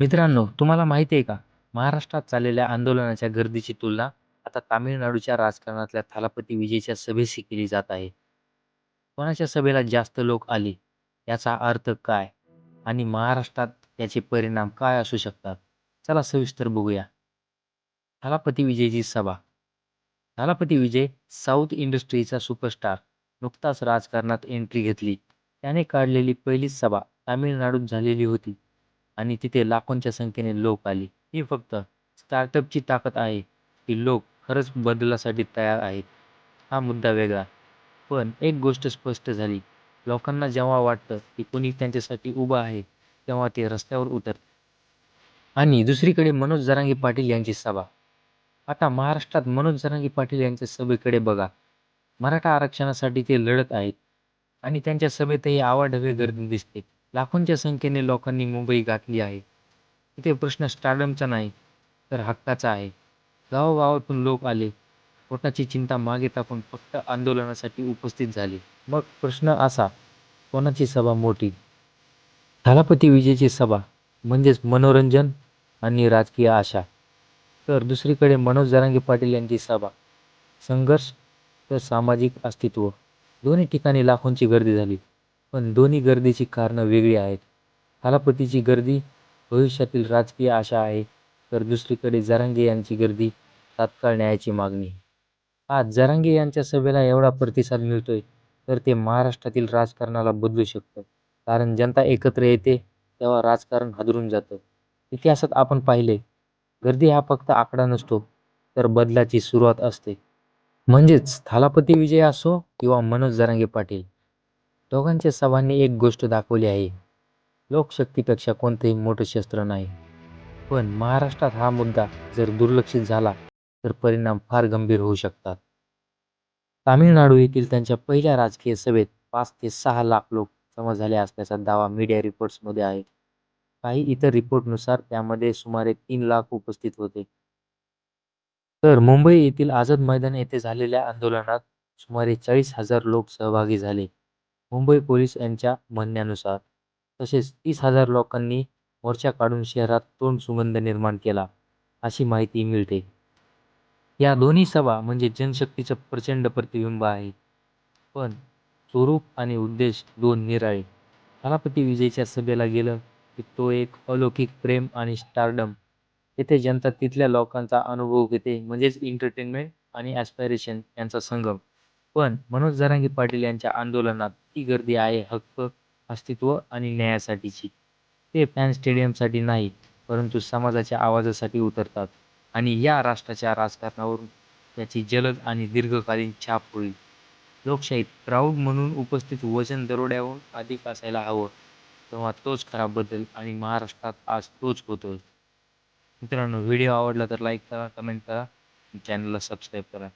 मित्रांनो, तुम्हाला माहिती आहे का? महाराष्ट्रात चाललेल्या आंदोलनाच्या गर्दीची तुलना आता तामिळनाडूच्या राजकारणातल्या थालापती विजयच्या सभेशी केली जात आहे. कोणाच्या सभेला जास्त लोक आले, याचा अर्थ काय आणि महाराष्ट्रात त्याचे परिणाम काय असू शकतात? चला सविस्तर बघूया. थालापती विजयची सभा थालापती विजय साऊथ इंडस्ट्रीचा सुपरस्टार नुकताच राजकारणात एंट्री घेतली. त्याने काढलेली पहिलीच सभा तामिळनाडूत झालेली होती आणि तिथे लाखोंच्या संख्येने लोक आली ही फक्त स्टार्टअपची ताकद आहे की लोक खरंच बदलासाठी तयार आहेत, हा मुद्दा वेगळा. पण एक गोष्ट स्पष्ट झाली, लोकांना जेव्हा वाटतं की कोणी त्यांच्यासाठी उभं आहे, तेव्हा ते रस्त्यावर उतरतात. आणि दुसरीकडे मनोज जरांगी पाटील यांची सभा आता महाराष्ट्रात मनोज जरांगी पाटील यांच्या सभेकडे बघा. मराठा आरक्षणासाठी ते लढत आहेत आणि त्यांच्या सभेतही आवाढवे गर्दी दिसते. लाखोंच्या संख्येने लोकांनी मुंबई गाठली आहे. इथे प्रश्न स्टारडमचा नाही, तर हक्काचा आहे. गावोगावातून लोक आले, पोटाची चिंता मागे टाकून फक्त आंदोलनासाठी उपस्थित झाले. मग प्रश्न असा, कोणाची सभा मोठी? थालापती विजयची सभा म्हणजेच मनोरंजन आणि राजकीय आशा, तर दुसरीकडे मनोज जरांगे पाटील यांची सभा संघर्ष तर सामाजिक अस्तित्व. दोन्ही ठिकाणी लाखोंची गर्दी झाली, पण दोन्ही गर्दीची कारणं वेगळी आहेत. थालापतीची गर्दी भविष्यातील राजकीय आशा आहे, तर दुसरीकडे जरांगे यांची गर्दी तात्काळ न्यायाची मागणी. आज जरांगे यांच्या सभेला एवढा प्रतिसाद मिळतो आहे तर ते महाराष्ट्रातील राजकारणाला बदलू शकतं. कारण जनता एकत्र येते, तेव्हा राजकारण हादरून जातं. इतिहासात आपण पाहिले गर्दी हा फक्त आकडा नसतो, तर बदलाची सुरुवात असते. म्हणजेच थालापती विजय असो किंवा मनोज जरांगे पाटील, दोघांच्या सभांनी एक गोष्ट दाखवली आहे, लोकशक्तीपेक्षा कोणतंही मोठं शस्त्र नाही. पण महाराष्ट्रात हा मुद्दा जर दुर्लक्षित झाला, तर परिणाम फार गंभीर होऊ शकतात. तामिळनाडू येथील त्यांच्या पहिल्या राजकीय सभेत पाच ते सहा लाख लोक जमा झाले असल्याचा दावा मीडिया रिपोर्ट्समध्ये आहे. काही इतर रिपोर्टनुसार त्यामध्ये सुमारे तीन लाख उपस्थित होते. तर मुंबई येथील आझाद मैदान येथे झालेल्या आंदोलनात सुमारे चाळीस हजार लोक सहभागी झाले, मुंबई पोलीस यांच्या म्हणण्यानुसार. तसेच तीस हजार लोकांनी मोर्चा काढून शहरात तोंड सुगंध निर्माण केला, अशी माहिती मिळते. या दोन्ही सभा म्हणजे जनशक्तीचं प्रचंड प्रतिबिंब आहे पण स्वरूप आणि उद्देश दोन निराळे. कलापती विजयच्या सभेला गेलं की तो एक अलौकिक प्रेम आणि स्टारडम. येथे जनता तिथल्या लोकांचा अनुभव घेते म्हणजेच एंटरटेनमेंट आणि ॲस्पायरेशन यांचा संगम. पण मनोज जरांगी पाटील यांच्या आंदोलनात ती गर्दी आहे हक्क, अस्तित्व आणि न्यायासाठीची. ते फॅन स्टेडियमसाठी नाही, परंतु समाजाच्या आवाजासाठी उतरतात आणि या राष्ट्राच्या राजकारणावरून त्याची जलद आणि दीर्घकालीन छाप होईल. लोकशाहीत क्राऊड म्हणून उपस्थित वजन दरोड्याहून अधिक असायला हवं, तेव्हा तोच खरा बदल आणि महाराष्ट्रात आज तोच होतोय. मित्रांनो, व्हिडिओ आवडला तर लाईक करा, कमेंट करा चॅनलला सबस्क्राईब करा.